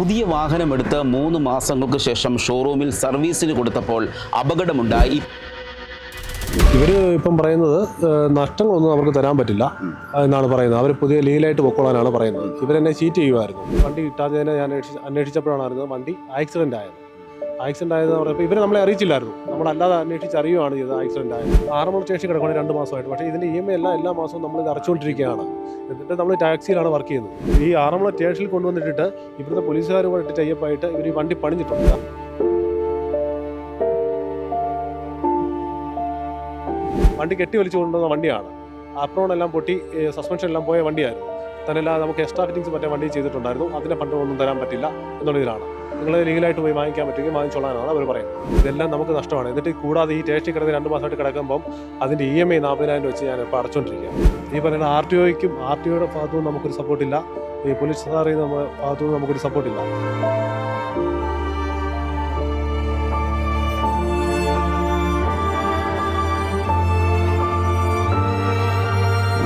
പുതിയ വാഹനമെടുത്ത് മൂന്ന് മാസങ്ങൾക്ക് ശേഷം ഷോറൂമിൽ സർവീസിന് കൊടുത്തപ്പോൾ അപകടമുണ്ടായി. ഇവർ ഇപ്പം പറയുന്നത് നഷ്ടങ്ങളൊന്നും അവർക്ക് തരാൻ പറ്റില്ല എന്നാണ് പറയുന്നത്. അവർ പുതിയ ലീലായിട്ട് പൊക്കോളാനാണ് പറയുന്നത്. ഇവരെന്നെ ചീറ്റ് ചെയ്യുമായിരുന്നു വണ്ടി കിട്ടാതെ ഞാൻ അന്വേഷിച്ച് അന്വേഷിച്ചപ്പോഴാണ് അറിയുന്നത് വണ്ടി ആക്സിഡന്റ് ആയത്. ആക്സിഡന്റ് ആയത് പറഞ്ഞപ്പോൾ ഇവർ നമ്മളെ അറിയിച്ചില്ലായിരുന്നു. നമ്മളല്ലാതെ അന്വേഷിച്ച് അറിയുവാണ് ചെയ്തത് ആക്സിഡന്റ് ആയത് ആറന്മുള സ്റ്റേഷൻ കിടക്കുന്നത് രണ്ട് മാസമായിട്ട്. പക്ഷേ ഇതിന്റെ ഇ എം ഐ എല്ലാം എല്ലാ മാസവും നമ്മൾ ഇത് അടച്ചുകൊണ്ടിരിക്കുകയാണ്. എന്നിട്ട് നമ്മൾ ടാക്സിയിലാണ് വർക്ക് ചെയ്യുന്നത്. ഈ ആറന്മുള സ്റ്റേഷനിൽ കൊണ്ടുവന്നിട്ടിട്ട് ഇവിടുത്തെ പോലീസുകാരുമായിട്ട് ടൈപ്പായിട്ട് ഇവർ ഈ വണ്ടി പണിഞ്ഞിട്ടുണ്ട്. വണ്ടി കെട്ടി വലിച്ചു കൊണ്ടുവന്ന വണ്ടിയാണ്. ആപ്രോൺ എല്ലാം പൊട്ടി സസ്പെൻഷൻ എല്ലാം പോയ വണ്ടിയായിരുന്നു. തന്നെല്ലാം. നമുക്ക് എക്സ്ട്രാ ഫിറ്റിങ്സ് മറ്റേ വണ്ടി ചെയ്തിട്ടുണ്ടായിരുന്നു. അതിന്റെ ഫണ്ട് ഒന്നും തരാൻ പറ്റില്ല എന്നുള്ളതിലാണ്. നിങ്ങൾ ലീഗലായിട്ട് പോയി വാങ്ങിക്കാൻ പറ്റുമെങ്കിൽ വാങ്ങിച്ചോളാനാണ് അവർ പറയുന്നത്. ഇതെല്ലാം നമുക്ക് നഷ്ടമാണ്. എന്നിട്ട് കൂടാതെ ഈ ടേസ്റ്റ് കിടന്ന് രണ്ട് മാസമായിട്ട് കിടക്കുമ്പം അതിന്റെ ഇ എം ഐ നാൽപ്പതിനായിരം വെച്ച് ഞാൻ ഇപ്പോൾ അടച്ചുകൊണ്ടിരിക്കുക ഈ പറയുന്ന ആർ ടി ഒയ്ക്കും ആർ ടി ഒയുടെ ഭാഗത്തുനിന്ന് നമുക്കൊരു സപ്പോർട്ടില്ല ഈ പോലീസ് സാറിൽ നിന്ന് ഭാഗത്തുനിന്ന് നമുക്കൊരു സപ്പോർട്ടില്ല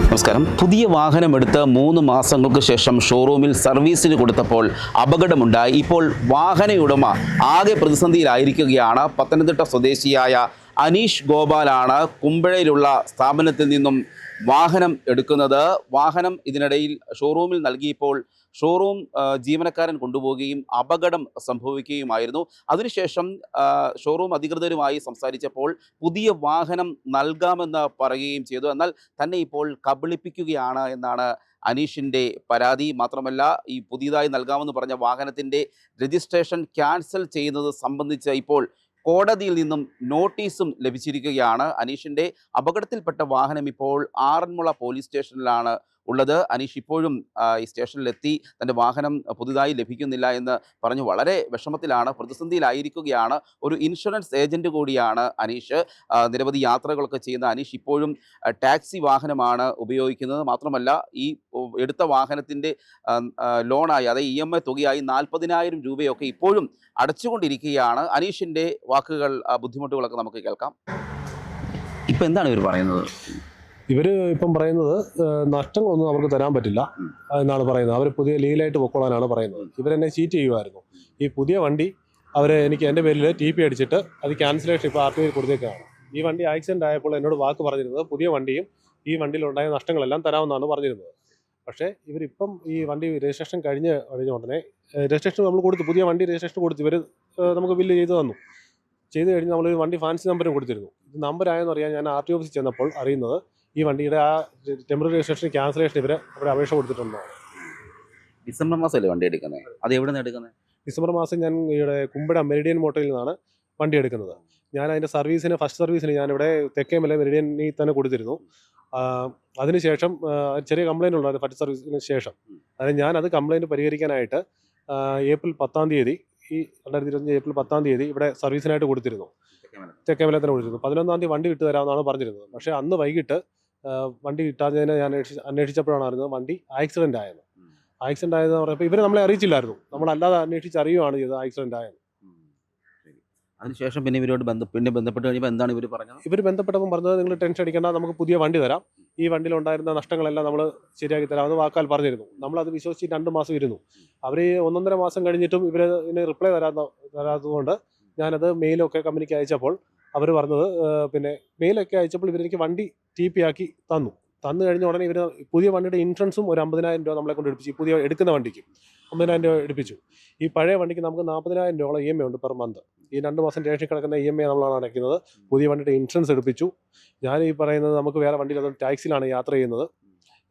നമസ്കാരം. പുതിയ വാഹനമെടുത്ത് മൂന്ന് മാസങ്ങൾക്ക് ശേഷം ഷോറൂമിൽ സർവീസിന് കൊടുത്തപ്പോൾ അപകടമുണ്ടായി. ഇപ്പോൾ വാഹനയുടമ ആകെ പ്രതിസന്ധിയിലായിരിക്കുകയാണ്. പത്തനംതിട്ട സ്വദേശിയായ അനീഷ് ഗോപാലാണ് കുമ്പഴയിലുള്ള സ്ഥാപനത്തിൽ നിന്നും വാഹനം എടുക്കുന്നത്. വാഹനം ഇതിനിടയിൽ ഷോറൂമിൽ നൽകിയപ്പോൾ ഷോറൂം ജീവനക്കാരൻ കൊണ്ടുപോവുകയും അപകടം സംഭവിക്കുകയുമായിരുന്നു. അതിനുശേഷം ഷോറൂം അധികൃതരുമായി സംസാരിച്ചപ്പോൾ പുതിയ വാഹനം നൽകാമെന്ന് പറയുകയും ചെയ്തു. എന്നാൽ തന്നെ ഇപ്പോൾ കബളിപ്പിക്കുകയാണ് എന്നാണ് അനീഷിന്റെ പരാതി. മാത്രമല്ല ഈ പുതിയതായി നൽകാമെന്ന് പറഞ്ഞ വാഹനത്തിന്റെ രജിസ്ട്രേഷൻ ക്യാൻസൽ ചെയ്യുന്നത് സംബന്ധിച്ച് ഇപ്പോൾ കോടതിയിൽ നിന്നും നോട്ടീസും ലഭിച്ചിരിക്കുകയാണ്. അനീഷിന്റെ അപകടത്തിൽപ്പെട്ട വാഹനം ഇപ്പോൾ ആറന്മുള പോലീസ് സ്റ്റേഷനിലാണ് ഉള്ളത്. അനീഷ് ഇപ്പോഴും ഈ സ്റ്റേഷനിലെത്തി. തന്റെ വാഹനം പുതുതായി ലഭിക്കുന്നില്ല എന്ന് പറഞ്ഞ് വളരെ വിഷമത്തിലാണ് പ്രതിസന്ധിയിലായിരിക്കുകയാണ്. ഒരു ഇൻഷുറൻസ് ഏജന്റ് കൂടിയാണ് അനീഷ്. നിരവധി യാത്രകളൊക്കെ ചെയ്യുന്ന അനീഷ് ഇപ്പോഴും ടാക്സി വാഹനമാണ് ഉപയോഗിക്കുന്നത്. മാത്രമല്ല ഈ എടുത്ത വാഹനത്തിന്റെ ലോണായി അതായത് ഇ എം ഐ തുകയായി നാൽപ്പതിനായിരം രൂപയൊക്കെ ഇപ്പോഴും അടച്ചുകൊണ്ടിരിക്കുകയാണ്. അനീഷിന്റെ വാക്കുകൾ ബുദ്ധിമുട്ടുകളൊക്കെ നമുക്ക് കേൾക്കാം. ഇപ്പം എന്താണ് ഇവർ പറയുന്നത്? ഇവർ ഇപ്പം പറയുന്നത് നഷ്ടങ്ങളൊന്നും അവർക്ക് തരാൻ പറ്റില്ല എന്നാണ് പറയുന്നത്. അവർ പുതിയ ലീഗലായിട്ട് പൊക്കോളാനാണ് പറയുന്നത്. ഇവരെന്നെ ചീറ്റ് ചെയ്യുമായിരുന്നു. ഈ പുതിയ വണ്ടി അവരെ എനിക്ക് എന്റെ പേരിൽ ടി പി അടിച്ചിട്ട് അത് ക്യാൻസലേഷൻ ഇപ്പോൾ ആർ ടി ഐ കൊടുത്തേക്കാണ്. ഈ വണ്ടി ആക്സിഡന്റ് ആയപ്പോൾ എന്നോട് വാക്ക് പറഞ്ഞിരുന്നത് പുതിയ വണ്ടിയും ഈ വണ്ടിയിലുണ്ടായ നഷ്ടങ്ങളെല്ലാം തരാമെന്നാണ് പറഞ്ഞിരുന്നത്. പക്ഷേ ഇവരിപ്പം ഈ വണ്ടി രജിസ്ട്രേഷൻ കഴിഞ്ഞ് കഴിഞ്ഞ ഉടനെ രജിസ്ട്രേഷൻ നമ്മൾ കൊടുത്തു. പുതിയ വണ്ടി രജിസ്ട്രേഷൻ കൊടുത്തു. ഇവർ നമുക്ക് ബില്ല് ചെയ്തു തന്നു. ചെയ്ത് കഴിഞ്ഞ് നമ്മൾ വണ്ടി ഫാൻസി നമ്പറും കൊടുത്തിരുന്നു. ഇത് നമ്പർ ആയെന്ന് അറിയാൻ ഞാൻ ആർ ടി ഓഫീസിൽ ചെന്നപ്പോൾ അറിയുന്നത് ഈ വണ്ടിയുടെ ആ ടെമ്പററി രജിസ്ട്രേഷൻ ക്യാൻസലേഷൻ ഇവർ അവിടെ അപേക്ഷ കൊടുത്തിട്ടുണ്ടോ? ഡിസംബർ മാസമല്ലേ വണ്ടി എടുക്കുന്നത് അത് എവിടെ നിന്ന് എടുക്കുന്നത് ഡിസംബർ മാസം ഞാൻ ഇവിടെ കുമ്പട മെറിഡിയൻ മോട്ടലിൽ നിന്നാണ് വണ്ടി എടുക്കുന്നത്. ഞാൻ അതിന്റെ സർവീസിന് ഫസ്റ്റ് സർവീസിന് ഞാനിവിടെ തെക്കേമല മെറിഡിയനിൽ തന്നെ കൊടുത്തിരുന്നു. അതിനുശേഷം ചെറിയ കംപ്ലൈന്റ് ഉണ്ടായിരുന്നു ഫസ്റ്റ് സർവീസിന് ശേഷം. അതായത് ഞാൻ അത് കംപ്ലൈന്റ് പരിഹരിക്കാനായിട്ട് ഏപ്രിൽ പത്താം തീയതി ഈ രണ്ടായിരത്തി ഇരുപത്തഞ്ച് ഏപ്രിൽ പത്താം തീയതി ഇവിടെ സർവീസിനായിട്ട് കൊടുത്തിരുന്നു. തെക്കേമലത്തിന് കൊടുത്തിരുന്നു. പതിനൊന്നാം തീയതി വണ്ടി വിട്ടു തരാമെന്നാണ് പറഞ്ഞിരുന്നത്. പക്ഷേ അന്ന് വൈകിട്ട് വണ്ടി കിട്ടാത്തതിനെ ഞാൻ അന്വേഷിച്ച് അന്വേഷിച്ചപ്പോഴാണ് അറിയുന്നത് വണ്ടി ആക്സിഡന്റ് ആയത് ആക്സിഡന്റ് ആയതെന്ന് പറയുമ്പോൾ ഇവരെ നമ്മളെ അറിയിച്ചില്ലായിരുന്നു. നമ്മളല്ലാതെ അന്വേഷിച്ച് അറിയുവാണ് ചെയ്തത് ആക്സിഡന്റ് ആയത് അതിനുശേഷം പിന്നെ ഇവരോട് ബന്ധ പിന്നെ ബന്ധപ്പെട്ട് കഴിഞ്ഞപ്പോൾ എന്താണ് ഇവർ പറഞ്ഞത്? ഇവർ ബന്ധപ്പെട്ടപ്പോൾ പറഞ്ഞത് നിങ്ങൾ ടെൻഷൻ അടിക്കേണ്ട നമുക്ക് പുതിയ വണ്ടി തരാം. ഈ വണ്ടിയിൽ ഉണ്ടായിരുന്ന നഷ്ടങ്ങളെല്ലാം നമ്മൾ ശരിയാക്കി തരാമെന്ന് വാക്കാൽ പറഞ്ഞിരുന്നു. നമ്മളത് വിശ്വസിച്ച് രണ്ട് മാസം ഇരുന്നു. അവർ ഒന്നൊന്നര മാസം കഴിഞ്ഞിട്ടും ഇവർ ഇതിന് റിപ്ലൈ തരാത്ത തരാത്തതുകൊണ്ട് ഞാനത് മെയിലൊക്കെ കമ്പനിക്ക് അയച്ചപ്പോൾ അവർ പറഞ്ഞത് പിന്നെ മെയിലൊക്കെ അയച്ചപ്പോൾ ഇവരെനിക്ക് വണ്ടി ടി പി ആക്കി തന്നു. തന്നു കഴിഞ്ഞ ഉടനെ ഇവർ പുതിയ വണ്ടിയുടെ ഇൻഷുറൻസും ഒരു അമ്പതിനായിരം രൂപ നമ്മളെ കൊണ്ട് എടുപ്പിച്ചു പുതിയ എടുക്കുന്ന വണ്ടിക്ക് അമ്പതിനായിരം രൂപ എടുപ്പിച്ചു. ഈ പഴയ വണ്ടിക്ക് നമുക്ക് നാൽപ്പതിനായിരം രൂപ ഇ എം ഐ ഉണ്ട് പെർ മന്ത് ഈ രണ്ട് മാസം രേഷൻ കിടക്കുന്ന ഇ എം ഐ നമ്മളാണ് അടയ്ക്കുന്നത്. പുതിയ വണ്ടിയുടെ ഇൻഷുറൻസ് എടുപ്പിച്ചു. ഞാൻ ഈ പറയുന്നത് നമുക്ക് വേറെ വണ്ടിയിൽ അത് ടാക്സിയിലാണ് യാത്ര ചെയ്യുന്നത്.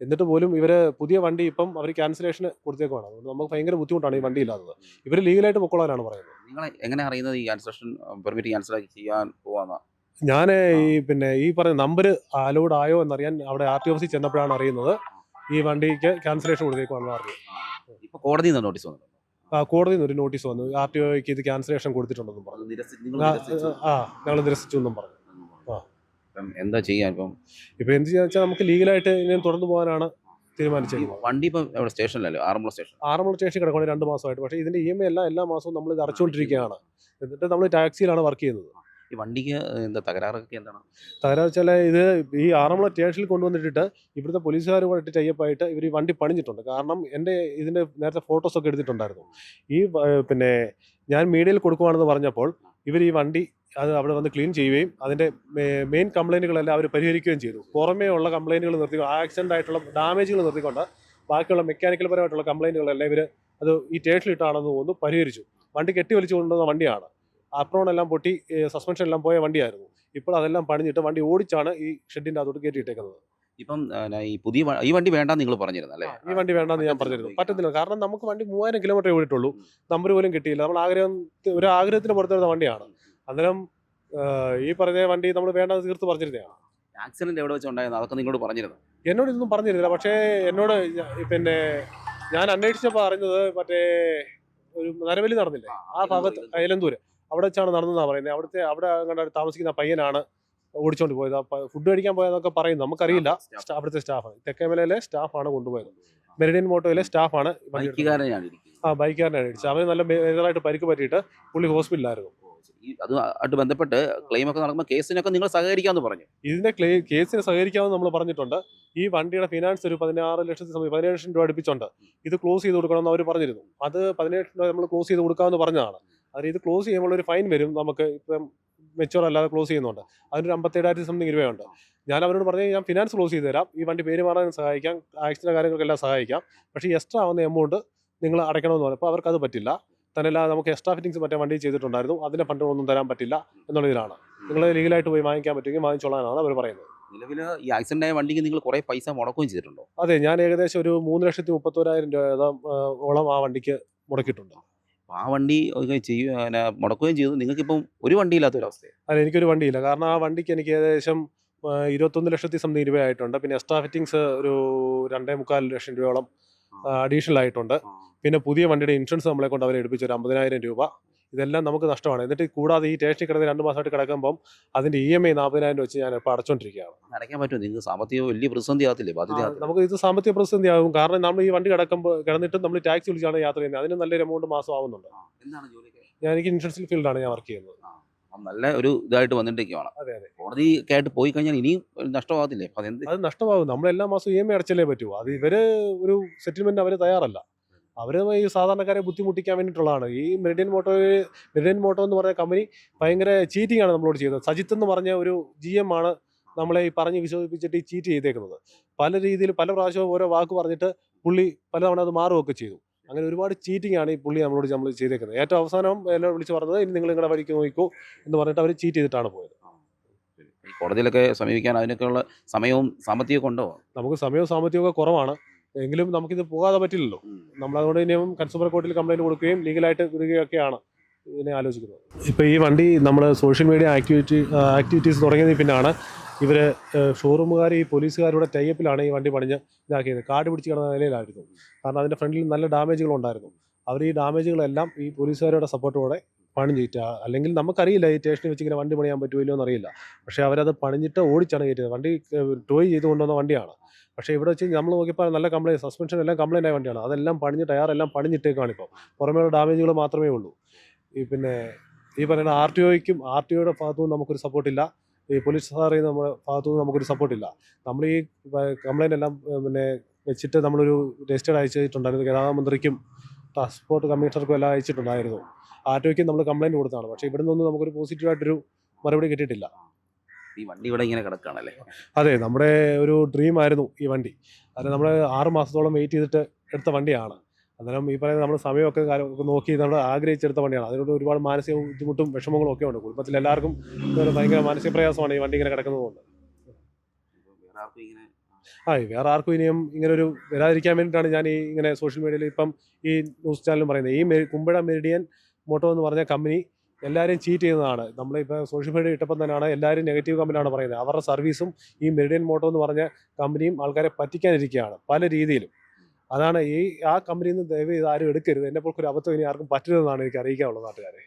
എന്നിട്ട് പോലും ഇവർ പുതിയ വണ്ടി ഇപ്പം അവർ ക്യാൻസലേഷന് കൊടുത്തേക്കുവാണ്. അതുകൊണ്ട് നമുക്ക് ഭയങ്കര ബുദ്ധിമുട്ടാണ് ഈ വണ്ടി ഇല്ലാത്തത്. ഇവർ ലീഗലായിട്ട് പൊക്കോളാനാണ് പറയുന്നത്. നിങ്ങൾ എങ്ങനെ അറിയുന്നത് ഈ ക്യാൻസലേഷൻ പെർമിറ്റ് ക്യാൻസൽ ചെയ്യാൻ പോവാന്ന? ഞാൻ ഈ പിന്നെ ഈ പറഞ്ഞ നമ്പർ അലോഡ് ആയോ എന്നറിയാൻ അവിടെ ആർ ടി ഓഫീസിൽ ചെന്നപ്പോഴാണ് അറിയുന്നത്. ഈ വണ്ടിക്ക് ക്യാൻസലേഷൻ കൊടുത്തേക്കുവാണെന്ന് അറിഞ്ഞു കോടതി കോടതിയിൽ നിന്ന് നോട്ടീസ് വന്നു ആ കോടതിയിൽ നിന്ന് ഒരു നോട്ടീസ് വന്നു. ആർ ടി ഒക്ക് ഇത് ക്യാൻസലേഷൻ കൊടുത്തിട്ടുണ്ടെന്നും പറഞ്ഞു. ആ, ഞങ്ങൾ നിരസിച്ചു എന്നും പറഞ്ഞു. ആ. എന്താ ചെയ്യാൻ ഇപ്പം? ഇപ്പൊ എന്ത് ചെയ്യാന്ന് വെച്ചാൽ നമുക്ക് ലീഗലായിട്ട് ഇനി തുടർന്ന് പോകാനാണ് തീരുമാനിച്ചത്. വണ്ടി ഇപ്പം എവിടെ സ്റ്റേഷനിലല്ലോ? ആറന്മുള സ്റ്റേഷൻ. ആറന്മുള സ്റ്റേഷൻ കിടക്കുകയാണെങ്കിൽ രണ്ട് മാസമായിട്ട്. പക്ഷേ ഇതിന്റെ ഇ എം ഐ എല്ലാം എല്ലാ മാസവും നമ്മൾ ഇത് അടച്ചുകൊണ്ടിരിക്കുകയാണ്. എന്നിട്ട് നമ്മൾ ടാക്സിയിലാണ് വർക്ക് ചെയ്യുന്നത്. ഈ വണ്ടിക്ക് എന്താ തകരാറൊക്കെ എന്താണ്? തകരാറ് വെച്ചാൽ ഇത് ഈ ആറന്മുള സ്റ്റേഷനിൽ കൊണ്ടുവന്നിട്ടിട്ട് ഇവിടുത്തെ പോലീസുകാരുമായിട്ട് ടൈപ്പായിട്ട് ഇവർ ഈ വണ്ടി പണിഞ്ഞിട്ടുണ്ട്. കാരണം എന്റെ ഇതിന്റെ നേരത്തെ ഫോട്ടോസൊക്കെ എടുത്തിട്ടുണ്ടായിരുന്നു. ഈ പിന്നെ ഞാൻ മീഡിയയിൽ കൊടുക്കുവാണെന്ന് പറഞ്ഞപ്പോൾ ഇവർ ഈ വണ്ടി അത് അവിടെ വന്ന് ക്ലീൻ ചെയ്യുകയും അതിന്റെ മെയിൻ കംപ്ലൈന്റുകളെല്ലാം അവർ പരിഹരിക്കുകയും ചെയ്തു. പുറമേ ഉള്ള കംപ്ലൈന്റുകൾ നിർത്തി ആക്സിഡന്റ് ആയിട്ടുള്ള ഡാമേജുകൾ നിർത്തിക്കൊണ്ട് ബാക്കിയുള്ള മെക്കാനിക്കൽ പരമായിട്ടുള്ള കംപ്ലൈന്റുകളെല്ലാം ഇവർ അത് ഈ സ്റ്റേഷനിലിട്ടാണെന്ന് തോന്നുന്നു പരിഹരിച്ചു. വണ്ടി കെട്ടി വലിച്ചു കൊണ്ടുവന്ന വണ്ടിയാണ്. അപ്രോൺ എല്ലാം പൊട്ടി സസ്പെൻഷൻ എല്ലാം പോയ വണ്ടിയായിരുന്നു. ഇപ്പോൾ അതെല്ലാം പണിഞ്ഞിട്ട് വണ്ടി ഓടിച്ചാണ് ഈ ഷെഡിന്റെ അകത്തോട്ട് കയറ്റിയിട്ടേക്കുന്നത്. ഇപ്പം ഈ പുതിയ ഈ വണ്ടി വേണ്ടാന്ന് നിങ്ങൾ പറഞ്ഞിരുന്നു അല്ലേ? ഈ വണ്ടി വേണ്ടെന്ന് ഞാൻ പറഞ്ഞിരുന്നു. പറ്റത്തില്ല. കാരണം നമുക്ക് വണ്ടി മൂവായിരം കിലോമീറ്റർ ഓടിയിട്ടുള്ളൂ. നമ്പർ പോലും കിട്ടിയില്ല. നമ്മൾ ആഗ്രഹം ഒരു ആഗ്രഹത്തിന് പുറത്തെടുത്ത വണ്ടിയാണ്. അന്നേരം ഈ പറഞ്ഞ വണ്ടി നമ്മൾ വേണ്ടെന്ന് തീർത്ത് പറഞ്ഞിരുന്നതാണ്. ആക്സിഡന്റ് എവിടെ വെച്ചുണ്ടായിരുന്നു? അതൊക്കെ നിങ്ങളോട് പറഞ്ഞിരുന്നു? എന്നോട് ഇതൊന്നും പറഞ്ഞിരുന്നില്ല. പക്ഷേ എന്നോട് പിന്നെ ഞാൻ അന്വേഷിച്ചപ്പോൾ അറിഞ്ഞത് മറ്റേ ഒരു നരവലി നടന്നില്ലേ? ആ ഭാഗത്ത് അയലന്തൂര്. അവിടെ വെച്ചാണ് നടന്നതെന്നാണ് പറയുന്നത് അവിടുത്തെ അവിടെ കണ്ട താമസിക്കുന്ന പയ്യനാണ് ഓടിച്ചോണ്ട് പോയത്. ഫുഡ് കഴിക്കാൻ പോയതെന്നൊക്കെ പറയുന്നു നമുക്കറിയില്ല. അവിടുത്തെ സ്റ്റാഫാണ് തെക്കേമലയിലെ സ്റ്റാഫാണ് കൊണ്ടുപോയത്. മെറിഡിയൻ മോട്ടോയിലെ സ്റ്റാഫാണ്. ആ ബൈക്കാരനാണ് ഇടിച്ചത്. അവന് നല്ല മേജറായിട്ട് പരിക്ക് പറ്റിയിട്ട് പുള്ളി ഹോസ്പിറ്റലായിരുന്നു അതുമായിട്ട് ബന്ധപ്പെട്ട് ക്ലെയിം ഒക്കെ നടക്കുമ്പോൾ കേസിനൊക്കെ നിങ്ങൾ സഹകരിക്കാമെന്ന് പറഞ്ഞു. ഇതിന്റെ ക്ലെയിം കേസിന് സഹകരിക്കാമെന്ന് നമ്മൾ പറഞ്ഞിട്ടുണ്ട്. ഈ വണ്ടിയുടെ ഫിനാൻസ് ഒരു പതിനാറ് ലക്ഷത്തി പതിനേഴ് ലക്ഷം രൂപ അടുപ്പിച്ചുണ്ട്. ഇത് ക്ലോസ് ചെയ്ത് കൊടുക്കണമെന്ന് അവർ പറഞ്ഞിരുന്നു. അത് പതിനേഴ് ലക്ഷം രൂപ നമ്മൾ ക്ലോസ് ചെയ്ത് കൊടുക്കാമെന്ന് പറഞ്ഞതാണ്. അത് ഇത് ക്ലോസ് ചെയ്യുമ്പോൾ ഒരു ഫൈൻ വരും. നമുക്ക് ഇപ്പം മെച്ചുവർ അല്ലാതെ ക്ലോസ് ചെയ്യുന്നുണ്ട്. അതിനൊരു അമ്പത്തേഴായിരത്തി സംതിങ് രൂപയുണ്ട്. ഞാൻ അവരോട് പറഞ്ഞു ഞാൻ ഫിനാൻസ് ക്ലോസ് ചെയ്ത് തരാം. ഈ വണ്ടി പേര് മാറാൻ സഹായിക്കാം. ആക്സിഡന്റ് കാര്യങ്ങൾക്കെല്ലാം സഹായിക്കാം. പക്ഷേ എക്സ്ട്രാ ആവുന്ന എമൗണ്ട് നിങ്ങൾ അടയ്ക്കണമെന്ന് പറഞ്ഞു. അപ്പോൾ അവർക്ക് അത് പറ്റില്ല. തന്നെയല്ല നമുക്ക് എക്സ്ട്രാ ഫിറ്റിങ്സ് മറ്റേ വണ്ടി ചെയ്തിട്ടുണ്ടായിരുന്നു. അതിന്റെ ഫണ്ട് ഒന്നും തരാൻ പറ്റില്ല എന്നുള്ള ഇതിലാണ് നിങ്ങൾ ലീഗലായിട്ട് പോയി വാങ്ങിക്കാൻ പറ്റുമെങ്കിൽ വാങ്ങിച്ചോളാനാണ് അവർ പറയുന്നത്. നിലവിൽ ഈ ആക്സിഡന്റ് ആയ വണ്ടിക്ക് നിങ്ങൾ കുറേ പൈസ മുടക്കുകയും ചെയ്തിട്ടുണ്ടോ? അതെ ഞാൻ ഏകദേശം ഒരു മൂന്ന് ലക്ഷത്തി മുപ്പത്തോരായിരം രൂപ ഓളം ആ വണ്ടിക്ക് മുടക്കിയിട്ടുണ്ട്. അപ്പൊ ആ വണ്ടി പിന്നെ മുടക്കുകയും ചെയ്തു. നിങ്ങൾക്കിപ്പം ഒരു വണ്ടിയില്ലാത്ത ഒരു അവസ്ഥയാണ് അല്ല എനിക്കൊരു വണ്ടിയില്ല. കാരണം ആ വണ്ടിക്ക് എനിക്ക് ഏകദേശം ഇരുപത്തൊന്ന് ലക്ഷത്തി സംതിങ് രൂപയായിട്ടുണ്ട് പിന്നെ എക്സ്ട്രാ ഫിറ്റിങ്സ് ഒരു രണ്ടേ മുക്കാൽ ലക്ഷം രൂപയോളം അഡീഷണൽ ആയിട്ടുണ്ട്. പിന്നെ പുതിയ വണ്ടിയുടെ ഇൻഷുറൻസ് നമ്മളെ കൊണ്ട് അവരെ എടുപ്പിച്ചൊരു അമ്പതിനായിരം രൂപ. ഇതെല്ലാം നമുക്ക് നഷ്ടമാണ്. എന്നിട്ട് കൂടാതെ ഈ ടേസ്റ്റ് കിടന്ന് രണ്ട് മാസമായിട്ട് കിടക്കുമ്പം അതിന്റെ ഇ എം ഐ നാൽപ്പതിനായിരം രൂപ വെച്ച് ഞാൻ ഇപ്പോൾ അടച്ചോണ്ടിരിക്കുകയാണ് അടയ്ക്കാൻ പറ്റുമോ? നിങ്ങൾക്ക് സാമ്പത്തിക വലിയ പ്രതിസന്ധി ആകത്തില്ലേ? ബാധ്യത? നമുക്ക് ഇത് സാമ്പത്തിക പ്രതിസന്ധി ആകും. കാരണം നമ്മൾ ഈ വണ്ടി കിടക്കുമ്പോൾ കിടന്നിട്ട് നമ്മൾ ടാക്സി വിളിച്ചാണ് യാത്ര ചെയ്യുന്നത്. അതിന് നല്ലൊരു എമൗണ്ട് മാസം ആവുന്നുണ്ട്. എന്താണ് ഞാൻ എനിക്ക് ഇൻഷുറൻസ് ഫീൽഡാണ് ഞാൻ വർക്ക് ചെയ്യുന്നത്. നല്ല ഒരു ഇതായിട്ട് അതെ കോടതി കേട്ട് പോയി കഴിഞ്ഞാൽ ഇനിയും നഷ്ടമാകത്തില്ലേ? അത് നഷ്ടമാകും. നമ്മൾ എല്ലാ മാസവും ഇ എം ഐ അടച്ചല്ലേ പറ്റൂ. അത് ഇവർ ഒരു സെറ്റിൽമെന്റ് അവർ തയ്യാറല്ല. അവർ ഈ സാധാരണക്കാരെ ബുദ്ധിമുട്ടിക്കാൻ വേണ്ടിയിട്ടുള്ളതാണ്. ഈ മെറിഡിയൻ മോട്ടോ മെറിഡിയൻ മോട്ടോ എന്ന് പറഞ്ഞ കമ്പനി ഭയങ്കര ചീറ്റിംഗ് ആണ് നമ്മളോട് ചെയ്തത്. സജിത്ത് എന്ന് പറഞ്ഞ ഒരു ജി എം ആണ് നമ്മളെ ഈ പറഞ്ഞ് വിശ്വസിപ്പിച്ചിട്ട് ഈ ചീറ്റ് ചെയ്തേക്കുന്നത്. പല രീതിയിൽ പല പ്രാവശ്യവും ഓരോ വാക്ക് പറഞ്ഞിട്ട് പുള്ളി പലതവണ അത് മാറുകയൊക്കെ ചെയ്തു. അങ്ങനെ ഒരുപാട് ചീറ്റിംഗ് ആണ് ഈ പുള്ളി നമ്മളോട് നമ്മൾ ചെയ്തേക്കുന്നത്. ഏറ്റവും അവസാനം എന്നോട് വിളിച്ച് പറഞ്ഞത് ഇനി നിങ്ങൾ നിങ്ങളുടെ വഴിക്ക് നോക്കൂ എന്ന് പറഞ്ഞിട്ട് അവർ ചീറ്റ് ചെയ്തിട്ടാണ് പോയത്. കോടതിയിലൊക്കെ സമീപിക്കാൻ അതിനൊക്കെയുള്ള സമയവും സാമ്പത്തികമൊക്കെ ഉണ്ടോ? നമുക്ക് സമയവും സാമ്പത്തികമൊക്കെ കുറവാണ്. എങ്കിലും നമുക്കിത് പോകാതെ പറ്റില്ലല്ലോ. നമ്മളതുകൊണ്ട് ഇനിയും കൺസ്യൂമർ കോർട്ടിൽ കംപ്ലൈന്റ് കൊടുക്കുകയും ലീഗലായിട്ട് വരികയൊക്കെയാണ് ഇതിനെ ആലോചിക്കുന്നത്. ഇപ്പോൾ ഈ വണ്ടി നമ്മൾ സോഷ്യൽ മീഡിയ ആക്ടിവിറ്റി ആക്ടിവിറ്റീസ് തുടങ്ങിയതിൽ പിന്നാണ് ഇവർ ഷോറൂമുകാർ ഈ പോലീസുകാരുടെ ടൈപ്പിലാണ് ഈ വണ്ടി പണിഞ്ഞ് ഇതാക്കിയത്. കാട് പിടിച്ച് കിടന്ന നിലയിലായിരുന്നു. കാരണം അതിന്റെ ഫ്രണ്ടിൽ നല്ല ഡാമേജുകൾ ഉണ്ടായിരുന്നു അവർ ഈ ഡാമേജുകളെല്ലാം ഈ പോലീസുകാരുടെ സപ്പോർട്ടോടെ പണി ചെയ്യിട്ട അല്ലെങ്കിൽ നമുക്കറിയില്ല ഈ സ്റ്റേഷനിൽ വെച്ച് ഇങ്ങനെ വണ്ടി പണിയാൻ പറ്റുമല്ലോ എന്നറിയില്ല. പക്ഷേ അവരത് പണിഞ്ഞിട്ട് ഓടിച്ചാണ് കയറ്റിയത്. വണ്ടി ടോയ് ചെയ്ത് കൊണ്ടുവന്ന വണ്ടിയാണ്. പക്ഷേ ഇവിടെ വെച്ച് നമ്മൾ നോക്കിയപ്പോൾ നല്ല കംപ്ലൈന്റ് സസ്പെൻഷൻ എല്ലാം കംപ്ലൈന്റ് ആയ വണ്ടിയാണ്. അതെല്ലാം പണിഞ്ഞ് ടയറെല്ലാം പണിഞ്ഞിട്ടേക്കാണ് ഇപ്പോൾ പുറമേയുള്ള ഡാമേജുകൾ മാത്രമേ ഉള്ളൂ. ഈ പിന്നെ ഈ പറയുന്ന ആർ ടി ഒയ്ക്കും ആർ ടി ഒയുടെ ഭാഗത്തുനിന്ന് നമുക്കൊരു സപ്പോർട്ടില്ല. ഈ പോലീസ് സാറിൽ നമ്മുടെ ഭാഗത്തുനിന്ന് നമുക്കൊരു സപ്പോർട്ടില്ല. നമ്മൾ ഈ കംപ്ലൈന്റ് എല്ലാം പിന്നെ വെച്ചിട്ട് നമ്മളൊരു രജിസ്റ്റേഡ് അയച്ചിട്ടുണ്ടായിരുന്നു. ഗതാഗത മന്ത്രിക്കും ട്രാൻസ്പോർട്ട് കമ്മീഷണർക്കും എല്ലാം അയച്ചിട്ടുണ്ടായിരുന്നു. ഒയ്ക്കും നമ്മൾ കംപ്ലൈന്റ് കൊടുത്താണ് പക്ഷേ ഇവിടെ നിന്നൊന്നും നമുക്കൊരു പോസിറ്റീവായിട്ടൊരു മറുപടി കിട്ടിയിട്ടില്ല. ഈ വണ്ടി ഇവിടെ ഇങ്ങനെ കിടക്കുകയാണല്ലേ അതെ നമ്മുടെ ഒരു ഡ്രീം ആയിരുന്നു ഈ വണ്ടി. അത് നമ്മൾ ആറ് മാസത്തോളം വെയിറ്റ് ചെയ്തിട്ട് എടുത്ത വണ്ടിയാണ്. അന്നേരം ഈ പറയുന്ന നമ്മുടെ സമയമൊക്കെ കാര്യമൊക്കെ നോക്കി നമ്മൾ ആഗ്രഹിച്ചെടുത്ത വണ്ടിയാണ്. അതിനോട് ഒരുപാട് മാനസിക ബുദ്ധിമുട്ടും വിഷമങ്ങളും ഒക്കെ ഉണ്ട്. കുടുംബത്തിൽ എല്ലാവർക്കും ഭയങ്കര മാനസിക പ്രയാസമാണ് ഈ വണ്ടി ഇങ്ങനെ കിടക്കുന്നതുകൊണ്ട് ആർക്കും ഇങ്ങനെ ആ. വേറെ ആർക്കും ഇനിയും ഇങ്ങനെ ഒരു വരാതിരിക്കാൻ വേണ്ടിയിട്ടാണ് ഞാൻ ഈ ഇങ്ങനെ സോഷ്യൽ മീഡിയയിൽ ഇപ്പം ഈ ന്യൂസ് ചാനലും പറയുന്നത്. ഈ കുമ്പഴ മെരിഡിയൻ മോട്ടോ എന്ന് പറഞ്ഞ കമ്പനി എല്ലാവരെയും ചീറ്റ് ചെയ്യുന്നതാണ്. നമ്മളിപ്പോൾ സോഷ്യൽ മീഡിയ ഇട്ടപ്പം തന്നെയാണ് എല്ലാവരും നെഗറ്റീവ് കമ്പനിയാണ് പറയുന്നത്. അവരുടെ സർവീസും ഈ മെറിഡിയൻ മോട്ടോ എന്ന് പറഞ്ഞ കമ്പനിയും ആൾക്കാരെ പറ്റിക്കാനിരിക്കുകയാണ് പല രീതിയിലും. അതാണ് ഈ ആ കമ്പനിയിൽ നിന്ന് ദയവ് ഇത് ആരും എടുക്കരുത്. എന്നെ പോലൊരു അബദ്ധം ഇനി ആർക്കും പറ്റരുതെന്നാണ് എനിക്ക് അറിയിക്കാനുള്ളത് നാട്ടുകാരെ.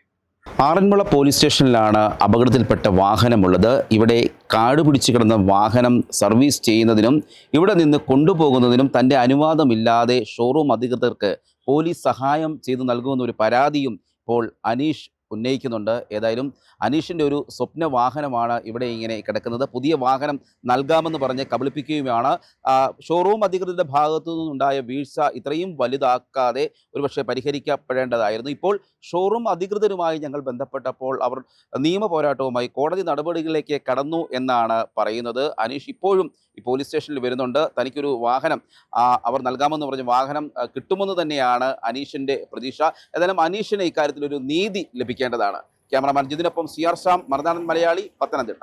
ആറന്മുള പോലീസ് സ്റ്റേഷനിലാണ് അപകടത്തിൽപ്പെട്ട വാഹനമുള്ളത് ഇവിടെ കാട് പിടിച്ചു കിടന്ന വാഹനം സർവീസ് ചെയ്യുന്നതിനും ഇവിടെ നിന്ന് കൊണ്ടുപോകുന്നതിനും തന്റെ അനുവാദമില്ലാതെ ഷോറൂം അധികൃതർക്ക് പോലീസ് സഹായം ചെയ്തു നൽകുമെന്നൊരു പരാതിയും ഇപ്പോൾ അനീഷ് ഉന്നയിക്കുന്നുണ്ട്. ഏതായാലും അനീഷിന്റെ ഒരു സ്വപ്ന വാഹനമാണ് ഇവിടെ ഇങ്ങനെ കിടക്കുന്നത്. പുതിയ വാഹനം നൽകാമെന്ന് പറഞ്ഞ് കബളിപ്പിക്കുകയുമാണ്. ഷോറൂം അധികൃതരുടെ ഭാഗത്തു നിന്നുണ്ടായ വീഴ്ച ഇത്രയും വലുതാക്കാതെ ഒരുപക്ഷെ പരിഹരിക്കപ്പെടേണ്ടതായിരുന്നു. ഇപ്പോൾ ഷോറൂം അധികൃതരുമായി ഞങ്ങൾ ബന്ധപ്പെട്ടപ്പോൾ അവർ നിയമ പോരാട്ടവുമായി കോടതി നടപടികളിലേക്ക് കടന്നു എന്നാണ് പറയുന്നത്. അനീഷ് ഇപ്പോഴും ഈ പോലീസ് സ്റ്റേഷനിൽ വരുന്നുണ്ട്. തനിക്കൊരു വാഹനം അവർ നൽകാമെന്ന് പറഞ്ഞ വാഹനം കിട്ടുമെന്ന് തന്നെയാണ് അനീഷിന്റെ പ്രതീക്ഷ. ഏതായാലും അനീഷിന് ഇക്കാര്യത്തിൽ ഒരു നീതി ലഭിക്കേണ്ടതാണ് ക്യാമറമാൻ ജിതിനൊപ്പം സി ആർ ശ്യാം മറുനാടൻ മലയാളി പത്തനംതിട്ട.